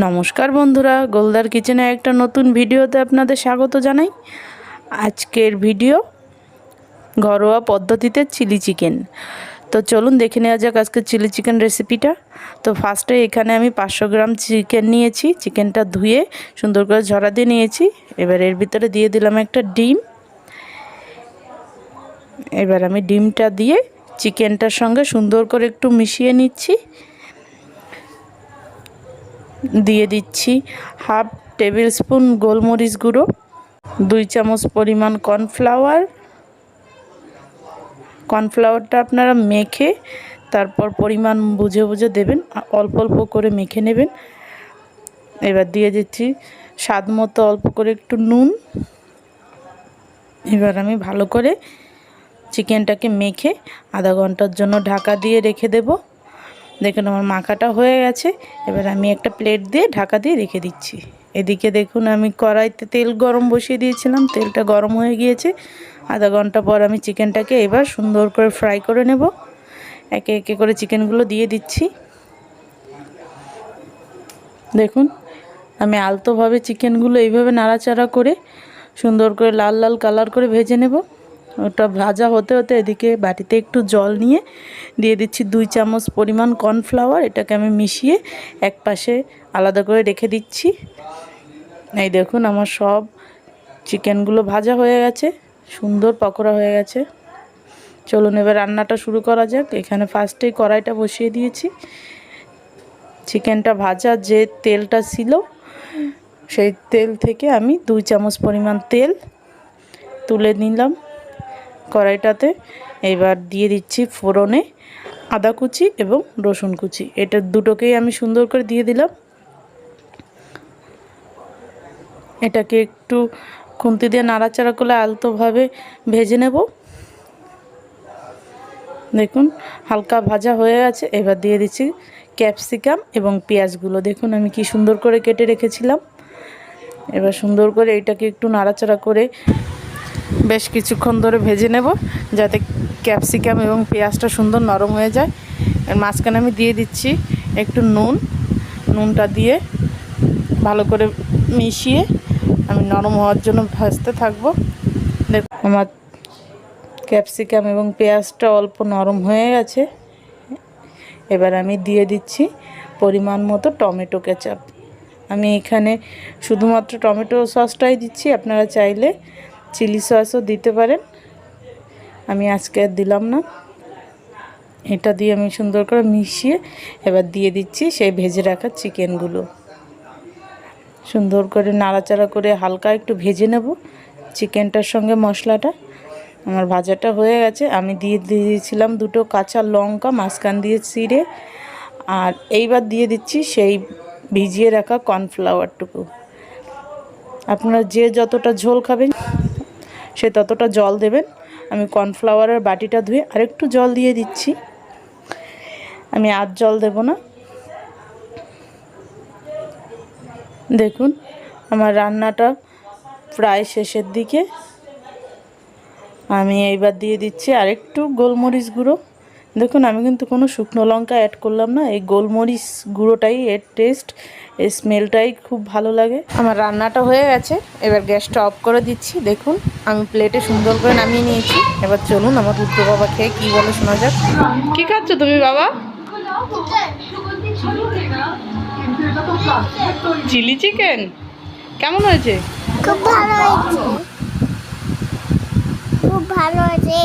নমস্কার বন্ধুরা, গোলদার কিচেনে একটা নতুন ভিডিওতে আপনাদের স্বাগত জানাই। আজকের ভিডিও ঘরোয়া পদ্ধতিতে চিলি চিকেন। তো চলুন দেখে নেওয়া যাক আজকে চিলি চিকেন রেসিপিটা। তো ফার্স্টে এখানে আমি পাঁচশো গ্রাম চিকেন নিয়েছি, চিকেনটা ধুয়ে সুন্দর করে ঝরা দিয়ে নিয়েছি। এবার এর ভিতরে দিয়ে দিলাম একটা ডিম। এবার আমি ডিমটা দিয়ে চিকেনটার সঙ্গে সুন্দর করে একটু মিশিয়ে নিচ্ছি। দিয়ে দিচ্ছি হাফ টেবিল স্পুন গোলমরিচ গুঁড়ো, দুই চামচ পরিমাণ কর্নফ্লাওয়ার। কর্নফ্লাওয়ারটা আপনারা মেখে তারপর পরিমাণ বুঝে বুঝে দেবেন, অল্প অল্প করে মেখে নেবেন। এবার দিয়ে দিচ্ছি স্বাদ মতো অল্প করে একটু নুন। এবার আমি ভালো করে চিকেনটাকে মেখে আধা ঘণ্টার জন্য ঢাকা দিয়ে রেখে দেবো। দেখুন আমার মাখাটা হয়ে গেছে। এবার আমি একটা প্লেট দিয়ে ঢাকা দিয়ে রেখে দিচ্ছি। এদিকে দেখুন আমি কড়াইতে তেল গরম বসিয়ে দিয়েছিলাম। তেলটা গরম হয়ে গিয়েছে। আধা ঘণ্টা পর আমি চিকেনটাকে এবার সুন্দর করে ফ্রাই করে নেব। একে একে করে চিকেনগুলো দিয়ে দিচ্ছি। দেখুন, আমি আলতোভাবে চিকেনগুলো এইভাবে নাড়াচাড়া করে সুন্দর করে লাল লাল কালার করে ভেজে নেব। ওটা ভাজা হতে হতে এদিকে বাটিতে একটু জল নিয়ে দিয়ে দিচ্ছি দুই চামচ পরিমাণ কর্নফ্লাওয়ার, এটাকে আমি মিশিয়ে এক পাশে আলাদা করে রেখে দিচ্ছি। এই দেখুন আমার সব চিকেনগুলো ভাজা হয়ে গেছে, সুন্দর পকোড়া হয়ে গেছে। চলুন এবার রান্নাটা শুরু করা যাক। এখানে ফার্স্টেই কড়াইটা বসিয়ে দিয়েছি। চিকেনটা ভাজা যে তেলটা ছিল, সেই তেল থেকে আমি দুই চামচ পরিমাণ তেল তুলে নিলাম। কড়াইটাতে এবার দিয়ে দিচ্ছি ফোড়নে আদা কুচি এবং রসুন কুচি। এটা দুটোকেই আমি সুন্দর করে দিয়ে দিলাম। এটাকে একটু খুন্তি দিয়ে নাড়াচাড়া করলে আলতোভাবে ভেজে নেব। দেখুন, হালকা ভাজা হয়ে গেছে। এবার দিয়ে দিচ্ছি ক্যাপসিকাম এবং পেঁয়াজগুলো। দেখুন, আমি কি সুন্দর করে কেটে রেখেছিলাম। এবার সুন্দর করে এটাকে একটু নাড়াচাড়া করে বেশ কিছুক্ষণ ধরে ভেজে নেব যাতে ক্যাপসিকাম এবং পেঁয়াজটা সুন্দর নরম হয়ে যায়। এর মাঝখানে আমি দিয়ে দিচ্ছি একটু নুন। নুনটা দিয়ে ভালো করে মিশিয়ে আমি নরম হওয়ার জন্য ভাজতে থাকব। দেখ, আমার ক্যাপসিকাম এবং পেঁয়াজটা অল্প নরম হয়ে গেছে। এবার আমি দিয়ে দিচ্ছি পরিমাণ মতো টমেটো কেচাপ। আমি এখানে শুধুমাত্র টমেটো সসটাই দিচ্ছি, আপনারা চাইলে চিলি সসও দিতে পারেন। আমি আজকে আর দিলাম না। এটা দিয়ে আমি সুন্দর করে মিশিয়ে এবার দিয়ে দিচ্ছি সেই ভেজে রাখা চিকেনগুলো। সুন্দর করে নাড়াচাড়া করে হালকা একটু ভেজে নেব চিকেনটার সঙ্গে মশলাটা। আমার ভাজাটা হয়ে গেছে। আমি দিয়ে দিয়েছিলাম দুটো কাঁচা লঙ্কা মাঝখান দিয়ে চিড়ে। আর এইবার দিয়ে দিচ্ছি সেই ভিজিয়ে রাখা কর্নফ্লাওয়ারটুকু। আপনারা যে যতটা ঝোল খাবেন সে ততটা জল দেবেন। আমি কর্নফ্লাওয়ারের বাটিটা ধুয়ে আরেকটু জল দিয়ে দিচ্ছি। আমি আর জল দেব না। দেখুন, আমার রান্নাটা প্রায় শেষের দিকে। আমি এইবার দিয়ে দিচ্ছি আরেকটু গোলমরিচ গুঁড়ো। দেখুন আমি কিন্তু কোনো শুকনো লঙ্কা অ্যাড করলাম না। এই গোলমরিচ গুঁড়োটাই এর টেস্ট এই স্মেলটাই খুব ভালো লাগে। আমার রান্নাটা হয়ে গেছে। এবার গ্যাসটা অফ করে দিচ্ছি। দেখুন আমি প্লেটে সুন্দর করে নামিয়ে নিয়েছি। এবার চলুন আমার রুদ্র বাবা খেয়ে কী বলে শোনা যাক। কী খাচ্ছ তুমি বাবা? Chilli chicken? কেমন হয়েছে? খুব ভালো হয়েছে। খুব ভালো হয়েছে।